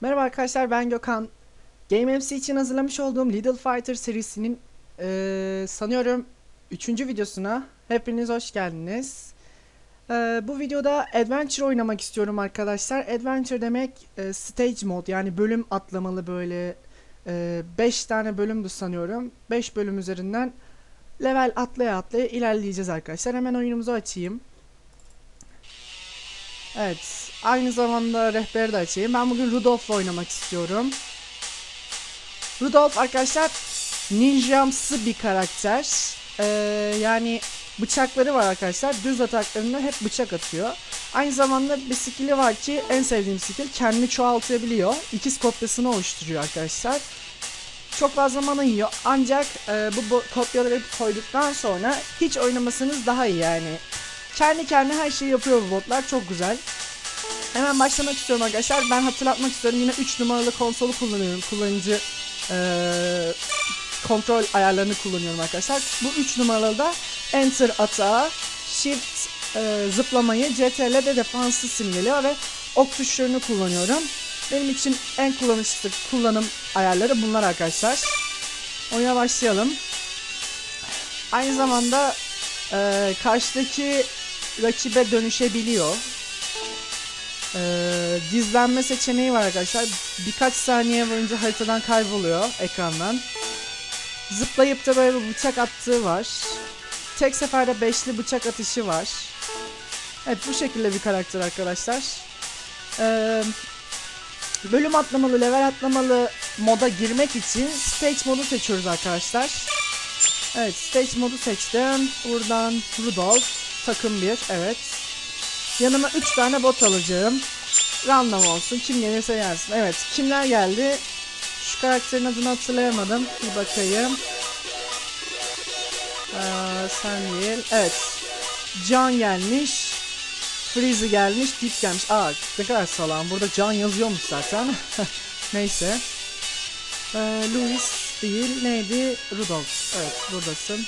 Merhaba arkadaşlar ben Gökhan. Game MC için hazırlamış olduğum Little Fighter serisinin eee, sanıyorum 3. videosuna hepiniz hoş geldiniz. Eee, bu videoda Adventure oynamak istiyorum arkadaşlar. Adventure demek eee, stage mod yani bölüm atlamalı böyle 5 tane bölümdü sanıyorum. 5 bölüm üzerinden level atlaya atlaya ilerleyeceğiz arkadaşlar. Hemen oyunumuzu açayım. Evet. Aynı zamanda rehberi de açayım. Ben bugün Rudolph'la oynamak istiyorum. Rudolph arkadaşlar ninjamsı bir karakter. Ee, yani bıçakları var arkadaşlar. Düz ataklarında hep bıçak atıyor. Aynı zamanda bir skill'i var ki en sevdiğim skill kendini çoğaltabiliyor. İkiz kopyasını oluşturuyor arkadaşlar. Çok fazla mana yiyor. Ancak e, bu bo- kopyaları koyduktan sonra hiç oynamasınız daha iyi yani. Kendi kendine her şeyi yapıyor bu botlar. Çok güzel. Hemen başlamak istiyorum arkadaşlar. Ben hatırlatmak istiyorum. Yine 3 numaralı konsolu kullanıyorum. Kullanıcı eee, kontrol ayarlarını kullanıyorum arkadaşlar. Bu 3 numaralı da Enter atağı, Shift eee, zıplamayı, CTRL de defansı simgeliyor ve ok tuşlarını kullanıyorum. Benim için en kullanışlı kullanım ayarları bunlar arkadaşlar. Oyuna başlayalım. Aynı zamanda eee karşıdaki rakibe dönüşebiliyor. Ee, gizlenme seçeneği var arkadaşlar. Birkaç saniye boyunca haritadan kayboluyor ekrandan. Zıplayıp da böyle bir bıçak attığı var. Tek seferde beşli bıçak atışı var. Evet bu şekilde bir karakter arkadaşlar. Ee, bölüm atlamalı, level atlamalı moda girmek için stage modu seçiyoruz arkadaşlar. Evet stage modu seçtim. Buradan Rudolph takım 1 evet. Yanıma 3 tane bot alacağım. Random olsun. Kim gelirse gelsin. Evet. Kimler geldi? Şu karakterin adını hatırlayamadım. Bir bakayım. Ee, sen değil. Evet. Can gelmiş. Freezy gelmiş. Deep gelmiş. Aa ne kadar salam. Burada Can yazıyormuş zaten. Neyse. Ee, Louis değil. Neydi? Rudolph. Evet buradasın.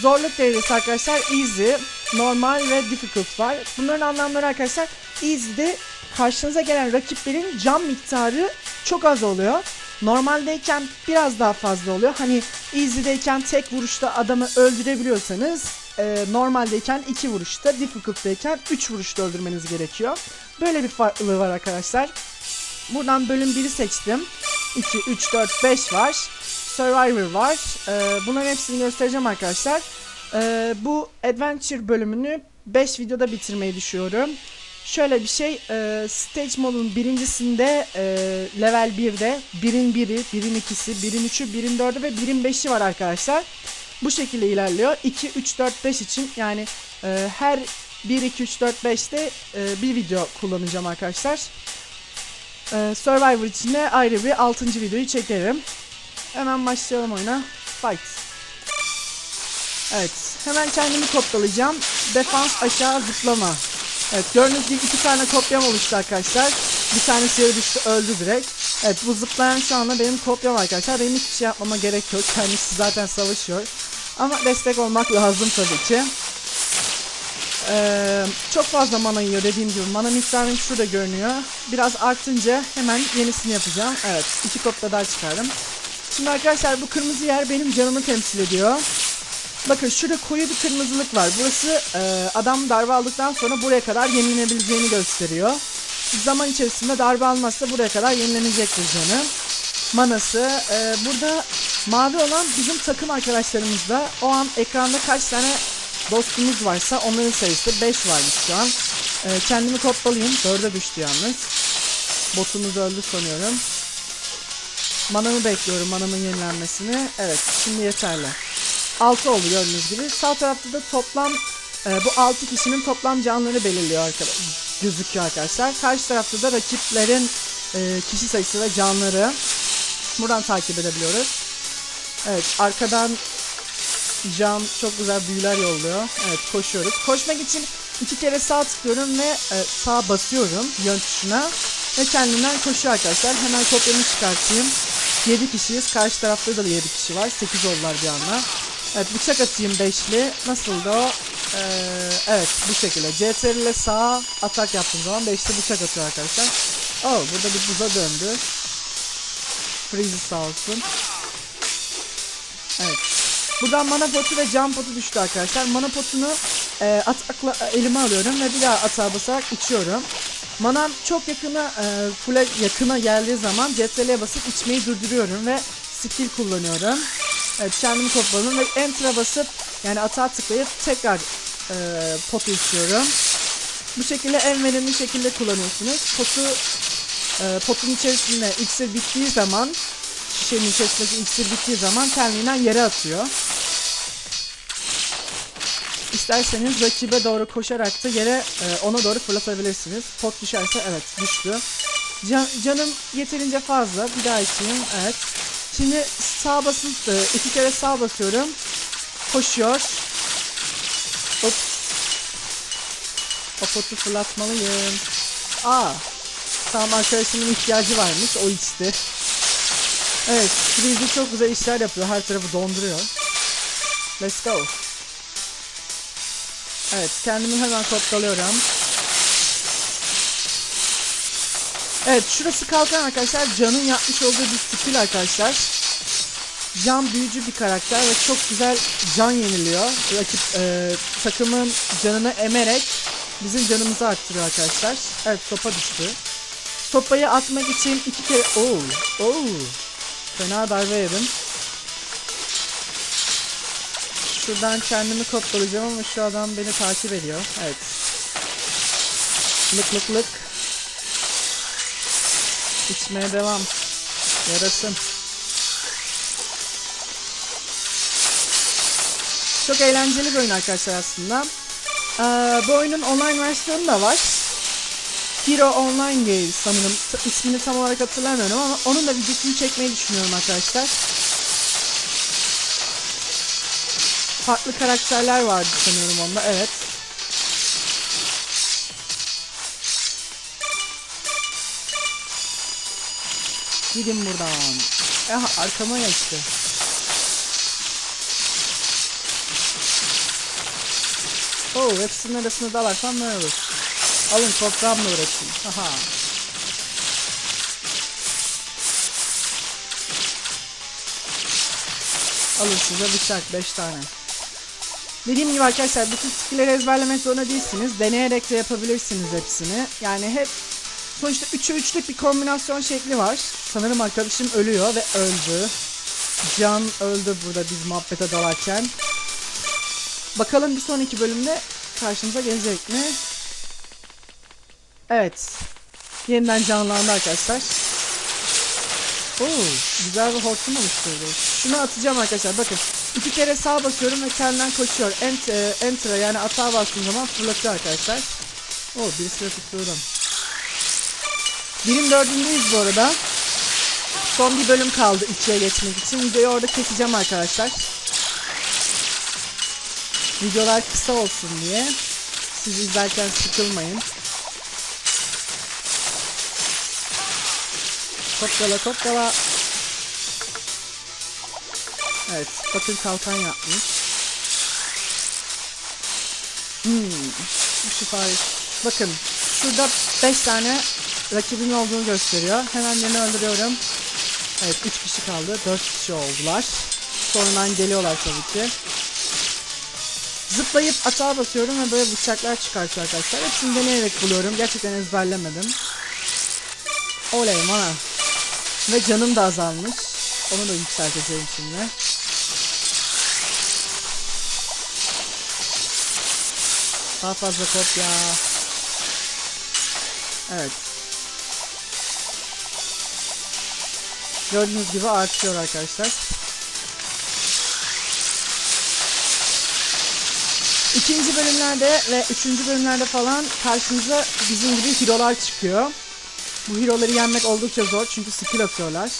Zorluk derecesi arkadaşlar easy, normal ve difficult var. Bunların anlamları arkadaşlar easy'de karşınıza gelen rakiplerin can miktarı çok az oluyor. Normaldeyken biraz daha fazla oluyor. Hani easy'deyken tek vuruşta adamı öldürebiliyorsanız e, normaldeyken iki vuruşta, difficult'teyken üç vuruşta öldürmeniz gerekiyor. Böyle bir farklılığı var arkadaşlar. Buradan bölüm 1'i seçtim. 2, 3, 4, 5 var. Survivor var. Ee, bunların hepsini göstereceğim arkadaşlar. Ee, bu Adventure bölümünü 5 videoda bitirmeyi düşünüyorum. Şöyle bir şey, e, stage modun birincisinde e, level 1'de 1'in 1'i, 1'in 2'si, 1'in 3'ü, 1'in 4'ü ve 1'in 5'i var arkadaşlar. Bu şekilde ilerliyor. 2, 3, 4, 5 için yani e, her 1, 2, 3, 4, 5'te e, bir video kullanacağım arkadaşlar. E, Survivor için de ayrı bir 6. videoyu çekerim. Hemen başlayalım oyuna. Fight. Evet. Hemen kendimi kopyalayacağım. Defans aşağı zıplama. Evet gördüğünüz gibi iki tane kopyam oluştu arkadaşlar. Bir tanesi yere düştü öldü direkt. Evet bu zıplayan şu anda benim kopyam arkadaşlar. Benim hiçbir şey yapmama gerek yok. Kendisi zaten savaşıyor. Ama destek olmak lazım tabii ki. Ee, çok fazla mana yiyor dediğim gibi. Mana miktarım şurada görünüyor. Biraz artınca hemen yenisini yapacağım. Evet iki kopya daha çıkardım. Şimdi arkadaşlar bu kırmızı yer benim canımı temsil ediyor. Bakın şurada koyu bir kırmızılık var. Burası e, adam darbe aldıktan sonra buraya kadar yenilenebileceğini gösteriyor. Zaman içerisinde darbe almazsa buraya kadar yenilenecektir canı. Manası. E, burada mavi olan bizim takım arkadaşlarımızda. O an ekranda kaç tane dostumuz varsa onların sayısı 5 varmış şu an. E, kendimi kopyalayayım. 4'e düştü yalnız. Botumuz öldü sanıyorum. Manamı bekliyorum manamın yenilenmesini. Evet şimdi yeterli. 6 oldu gördüğünüz gibi. Sağ tarafta da toplam e, bu 6 kişinin toplam canları belirliyor arkadaşlar. Gözüküyor arkadaşlar. Karşı tarafta da rakiplerin e, kişi sayısı ve canları. Buradan takip edebiliyoruz. Evet arkadan Can çok güzel büyüler yolluyor. Evet koşuyoruz. Koşmak için iki kere sağ tıklıyorum ve e, sağ basıyorum yön tuşuna. Ve kendinden koşuyor arkadaşlar. Hemen kopyamı çıkartayım. 7 kişiyiz. Karşı tarafta da 7 kişi var. 8 oldular bir anda. Evet bıçak atayım beşli. Nasıldı o? Ee, evet bu şekilde. CTRL ile sağa atak yaptığım zaman beşli bıçak atıyor arkadaşlar. Oh burada bir buza döndü. Freeze sağ olsun. Evet. Buradan mana potu ve cam potu düştü arkadaşlar. Mana potunu e, atakla elime alıyorum ve bir daha atağa basarak içiyorum. Manam çok yakına, e, full'e yakına geldiği zaman CTRL'ye basıp içmeyi durduruyorum ve skill kullanıyorum. Evet kendimi topladım ve enter'a basıp yani atağa tıklayıp tekrar e, potu içiyorum. Bu şekilde en verimli şekilde kullanıyorsunuz. Potu e, potun içerisinde iksir bittiği zaman şişenin içerisindeki iksir bittiği zaman kendiliğinden yere atıyor. İsterseniz rakibe doğru koşarak da yere e, ona doğru fırlatabilirsiniz. Pot düşerse evet düştü. Can, canım yeterince fazla. Bir daha içeyim. Evet. Şimdi sağ basıp e, iki kere sağ basıyorum. Koşuyor. Hop. O potu fırlatmalıyım. Aa. Tamam arkadaşımın ihtiyacı varmış. O içti. Evet. Freezy çok güzel işler yapıyor. Her tarafı donduruyor. Let's go. Evet. Kendimi hemen kopyalıyorum. Evet. Şurası kalkan arkadaşlar. Can'ın yapmış olduğu bir skill arkadaşlar. Can büyücü bir karakter ve çok güzel can yeniliyor. Rakip e, takımın canını emerek bizim canımızı arttırıyor arkadaşlar. Evet sopa düştü. Sopayı atmak için iki kere... Oo, oo. Fena darbe yedim. Şuradan kendimi kopyalayacağım ama şu adam beni takip ediyor. Evet. Lık lık lık. İçmeye devam. Yarasın. Çok eğlenceli bir oyun arkadaşlar aslında. Ee, bu oyunun online versiyonu da var. Hero Online Game sanırım. İsmini tam olarak hatırlamıyorum ama onun da videosunu çekmeyi düşünüyorum arkadaşlar. Farklı karakterler vardı sanıyorum onda. Evet. Gidin buradan. Aha arkama geçti. Oo hepsinin arasında dalarsam ne olur? Alın toprağımla uğraşayım. Aha. Alın size bıçak 5 tane. Dediğim gibi arkadaşlar bütün skill'leri ezberlemek zorunda değilsiniz. Deneyerek de yapabilirsiniz hepsini. Yani hep sonuçta 3'e 3'lük bir kombinasyon şekli var. Sanırım arkadaşım ölüyor ve öldü. Can öldü burada biz muhabbete dalarken. Bakalım bir sonraki bölümde karşımıza gelecek mi? Evet. Yeniden canlandı arkadaşlar. Oo, güzel bir hortum oluşturdu. Şunu atacağım arkadaşlar. Bakın. iki kere sağ basıyorum ve kendinden koşuyor. Enter, enter'a yani atağa bastığım zaman fırlatıyor arkadaşlar. Oo, birisi de tutturdum. Birim dördündeyiz bu arada. Son bir bölüm kaldı ikiye geçmek için. Videoyu orada keseceğim arkadaşlar. Videolar kısa olsun diye. Siz izlerken sıkılmayın. Kopyala kopyala. Evet bakın kalkan yapmış. Hmm. Bu şifayı. Bakın şurada 5 tane rakibin olduğunu gösteriyor. Hemen birini öldürüyorum. Evet 3 kişi kaldı. 4 kişi oldular. Sonradan geliyorlar tabii ki. Zıplayıp atağa basıyorum ve böyle bıçaklar çıkartıyor arkadaşlar. Hepsini deneyerek buluyorum. Gerçekten ezberlemedim. Oley mana. Ve canım da azalmış. Onu da yükselteceğim şimdi. Daha fazla kopya. Evet. Gördüğünüz gibi artıyor arkadaşlar. İkinci bölümlerde ve üçüncü bölümlerde falan karşınıza bizim gibi hero'lar çıkıyor. Bu hero'ları yenmek oldukça zor çünkü skill atıyorlar.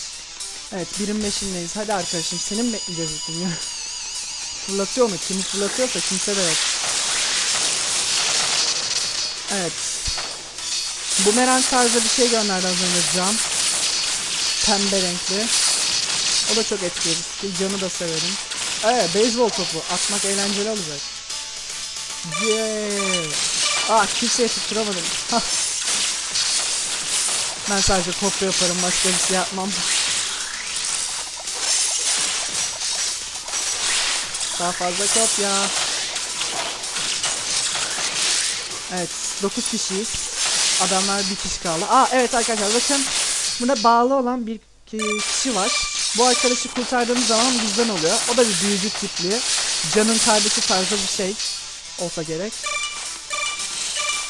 Evet birim beşindeyiz. Hadi arkadaşım senin mi bekleyeceğiz ya? Fırlatıyor mu? Kimi fırlatıyorsa kimse de yok. Evet. Bumerang tarzı bir şey gönderdi az önce Cam. Pembe renkli. O da çok etkili. Canı da severim. Evet beyzbol topu atmak eğlenceli olacak. Yeah. Ah kimseye tutturamadım. Ben sadece kopya yaparım başka bir şey yapmam. Daha fazla kopya. Evet 9 kişiyiz. Adamlar bir kişi kaldı. Aa evet arkadaşlar bakın. Buna bağlı olan bir ki- kişi var. Bu arkadaşı kurtardığımız zaman bizden oluyor. O da bir büyücü tipli. Canın kardeşi tarzı bir şey olsa gerek.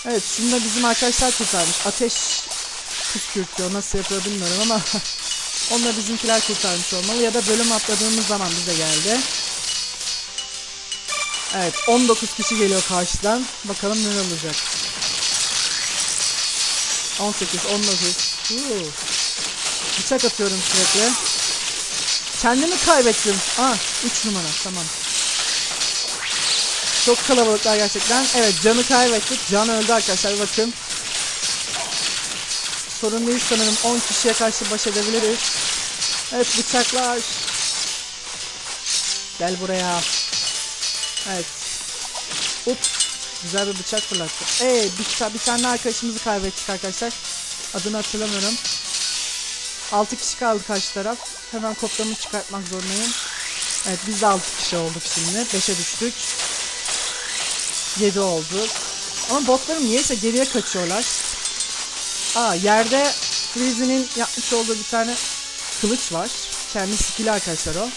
Evet şunu da bizim arkadaşlar kurtarmış. Ateş püskürtüyor. Nasıl yapıyor bilmiyorum ama onu bizimkiler kurtarmış olmalı. Ya da bölüm atladığımız zaman bize geldi. Evet 19 kişi geliyor karşıdan. Bakalım ne olacak. 18, 19. Uuu. Bıçak atıyorum sürekli. Kendimi kaybettim. Aa 3 numara tamam. Çok kalabalıklar gerçekten. Evet canı kaybettik. Can öldü arkadaşlar bakın. Sorun değil sanırım 10 kişiye karşı baş edebiliriz. Evet bıçaklar. Gel buraya. Evet. Ups. Güzel bir bıçak fırlattı. Ee, bir, bir tane arkadaşımızı kaybettik arkadaşlar. Adını hatırlamıyorum. 6 kişi kaldı karşı taraf. Hemen kopyamı çıkartmak zorundayım. Evet biz de 6 kişi olduk şimdi. 5'e düştük. 7 olduk. Ama botlarım niyeyse geriye kaçıyorlar. Aa yerde Freeze'nin yapmış olduğu bir tane kılıç var. Kendi skill'i arkadaşlar o.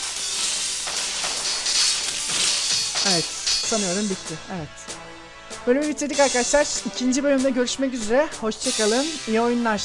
Evet sanıyorum bitti. Evet. Bölümü bitirdik arkadaşlar. İkinci bölümde görüşmek üzere. Hoşçakalın. İyi oyunlar.